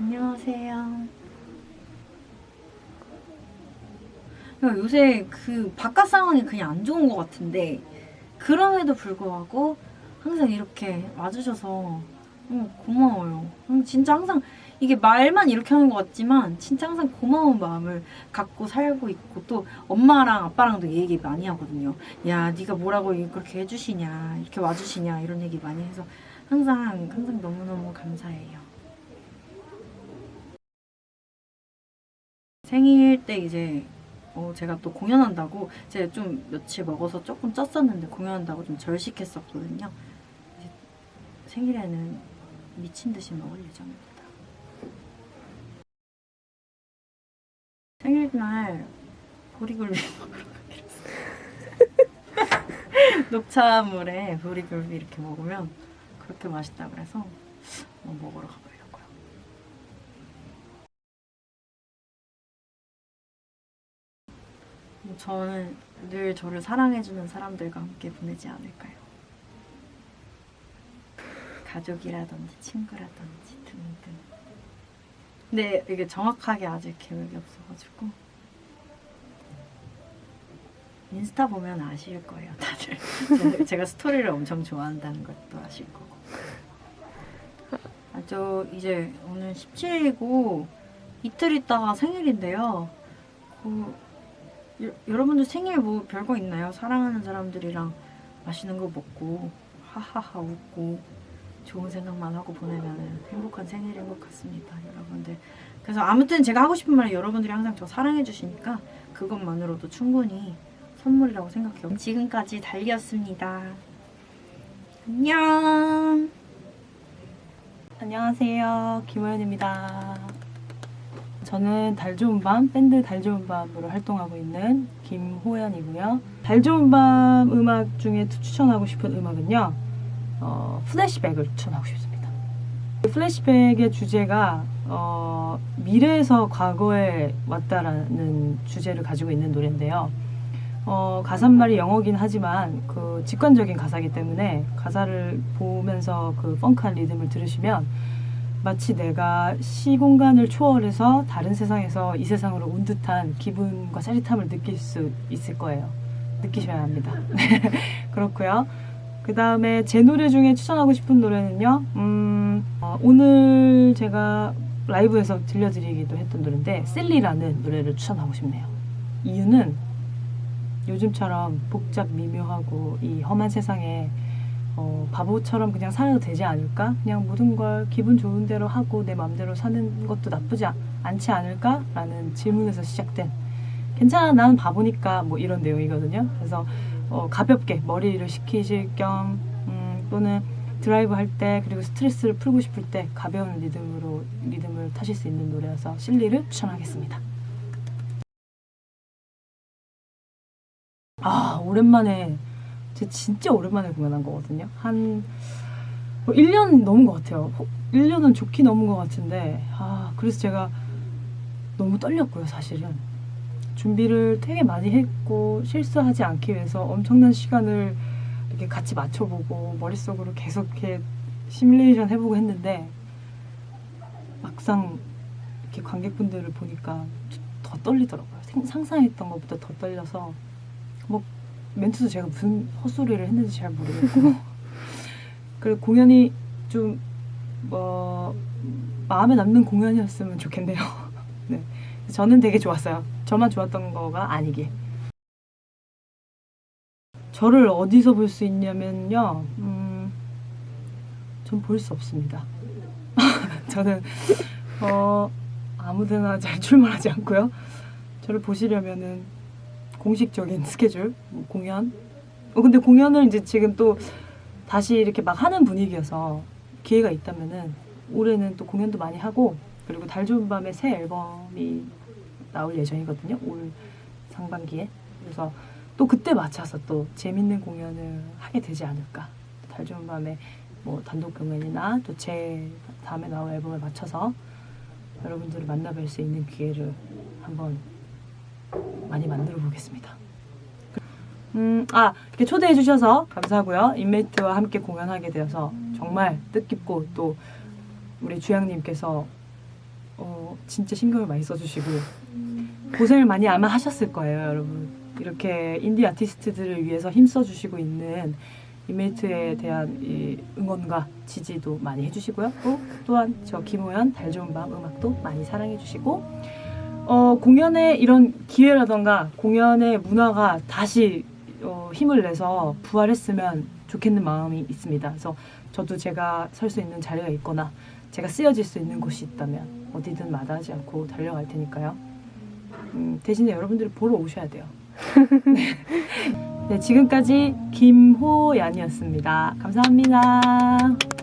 안녕하세요. 야, 요새 그 바깥 상황이 그냥 안 좋은 것 같은데 그럼에도 불구하고 항상 이렇게 와주셔서 어, 고마워요. 음, 진짜 항상 이게 말만 이렇게 하는 것 같지만 진짜 항상 고마운 마음을 갖고 살고 있고 또 엄마랑 아빠랑도 이 얘기 많이 하거든요. 야, 네가 뭐라고 그렇게 해주시냐, 이렇게 와주시냐 이런 얘기 많이 해서 항상 항상 너무너무 감사해요. 생일 때 이제 어, 제가 또 공연한다고 제가 좀 며칠 먹어서 조금 쪘었는데 공연한다고 좀 절식했었거든요. 생일에는 미친 듯이 먹을 예정입니다. 생일날 보리굴비 먹으러 가기로. 녹차물에 보리굴비 이렇게 먹으면 그렇게 맛있다 그래서 어, 먹으러 가보려고 저는 늘 저를 사랑해주는 사람들과 함께 보내지 않을까요? 가족이라든지 친구라든지 등등. 근데 이게 정확하게 아직 계획이 없어가지고 인스타 보면 아실 거예요, 다들. 제- 제가 스토리를 엄청 좋아한다는 것도 아실 거고. 아, 저 이제 오늘 17일이고 이틀 있다가 생일인데요. 그 여, 여러분들 생일 뭐 별거 있나요? 사랑하는 사람들이랑 맛있는 거 먹고 하하하 웃고 좋은 생각만 하고 보내면 행복한 생일인 것 같습니다, 여러분들. 그래서 아무튼 제가 하고 싶은 말은 여러분들이 항상 저 사랑해 주시니까 그것만으로도 충분히 선물이라고 생각해요. 지금까지 달리였습니다. 안녕. 안녕하세요. 김호연입니다. 저는 달 좋은 밤 밴드 달 좋은 밤으로 활동하고 있는 김호연이고요. 달 좋은 밤 음악 중에 추천하고 싶은 음악은요. 어, 플래시백을 추천하고 싶습니다. 플래시백의 주제가 어, 미래에서 과거에 왔다라는 주제를 가지고 있는 노래인데요. 어, 가사말이 영어긴 하지만 그 직관적인 가사이기 때문에 가사를 보면서 그 펑크한 리듬을 들으시면 마치 내가 시공간을 초월해서 다른 세상에서 이 세상으로 온 듯한 기분과 짜릿함을 느낄 수 있을 거예요. 느끼셔야 합니다. 네, 그렇고요. 그 다음에 제 노래 중에 추천하고 싶은 노래는요. 음, 어, 오늘 제가 라이브에서 들려드리기도 했던 노래인데 셀리라는 노래를 추천하고 싶네요. 이유는 요즘처럼 복잡 미묘하고 이 험한 세상에 어, 바보처럼 그냥 살아도 되지 않을까? 그냥 모든 걸 기분 좋은 대로 하고 내 마음대로 사는 것도 나쁘지 않- 않지 않을까? 라는 질문에서 시작된 괜찮아 나는 바보니까 뭐 이런 내용이거든요. 그래서 어, 가볍게 머리를 식히실 겸 음, 또는 드라이브 할 때 그리고 스트레스를 풀고 싶을 때 가벼운 리듬으로 리듬을 타실 수 있는 노래여서 실리를 추천하겠습니다. 아 오랜만에 제 진짜 오랜만에 공연한 거거든요. 한뭐 1년 넘은 것 같아요. 1년은 좋게 넘은 것 같은데 아 그래서 제가 너무 떨렸고요 사실은 준비를 되게 많이 했고 실수하지 않기 위해서 엄청난 시간을 이렇게 같이 맞춰보고 머릿속으로 계속 이렇게 시뮬레이션 해보고 했는데 막상 이렇게 관객분들을 보니까 더 떨리더라고요. 생- 상상했던 것보다 더 떨려서 뭐 멘트도 제가 무슨 헛소리를 했는지 잘 모르겠고 그리고 공연이 좀 뭐 마음에 남는 공연이었으면 좋겠네요. 네, 저는 되게 좋았어요. 저만 좋았던 거가 아니길. 저를 어디서 볼 수 있냐면요, 음, 전 볼 수 없습니다. 저는 어, 아무데나 잘 출몰하지 않고요. 저를 보시려면은 공식적인 스케줄, 뭐 공연. 어, 근데 공연을 이제 지금 또 다시 이렇게 막 하는 분위기여서 기회가 있다면은 올해는 또 공연도 많이 하고 그리고 달 좋은 밤에 새 앨범이 나올 예정이거든요. 올 상반기에. 그래서 또 그때 맞춰서 또 재밌는 공연을 하게 되지 않을까. 달 좋은 밤에 뭐 단독 공연이나 또 제 다음에 나올 앨범에 맞춰서 여러분들을 만나뵐 수 있는 기회를 한번 많이 만들어 보겠습니다. 음, 아, 이렇게 초대해 주셔서 감사하고요. 인메이트와 함께 공연하게 되어서 정말 뜻깊고 또 우리 주양님께서 어, 진짜 신경을 많이 써주시고 고생을 많이 아마 하셨을 거예요, 여러분. 이렇게 인디 아티스트들을 위해서 힘써 주시고 있는 이메이트에 대한 이 응원과 지지도 많이 해주시고요. 또 또한 저 김호연 달 좋은 밤 음악도 많이 사랑해 주시고 어, 공연의 이런 기회라던가 공연의 문화가 다시 어, 힘을 내서 부활했으면 좋겠는 마음이 있습니다. 그래서 저도 제가 설 수 있는 자리가 있거나 제가 쓰여질 수 있는 곳이 있다면 어디든 마다하지 않고 달려갈 테니까요. 음, 대신에 여러분들이 보러 오셔야 돼요. 네. 네, 지금까지 김호연이었습니다. 감사합니다.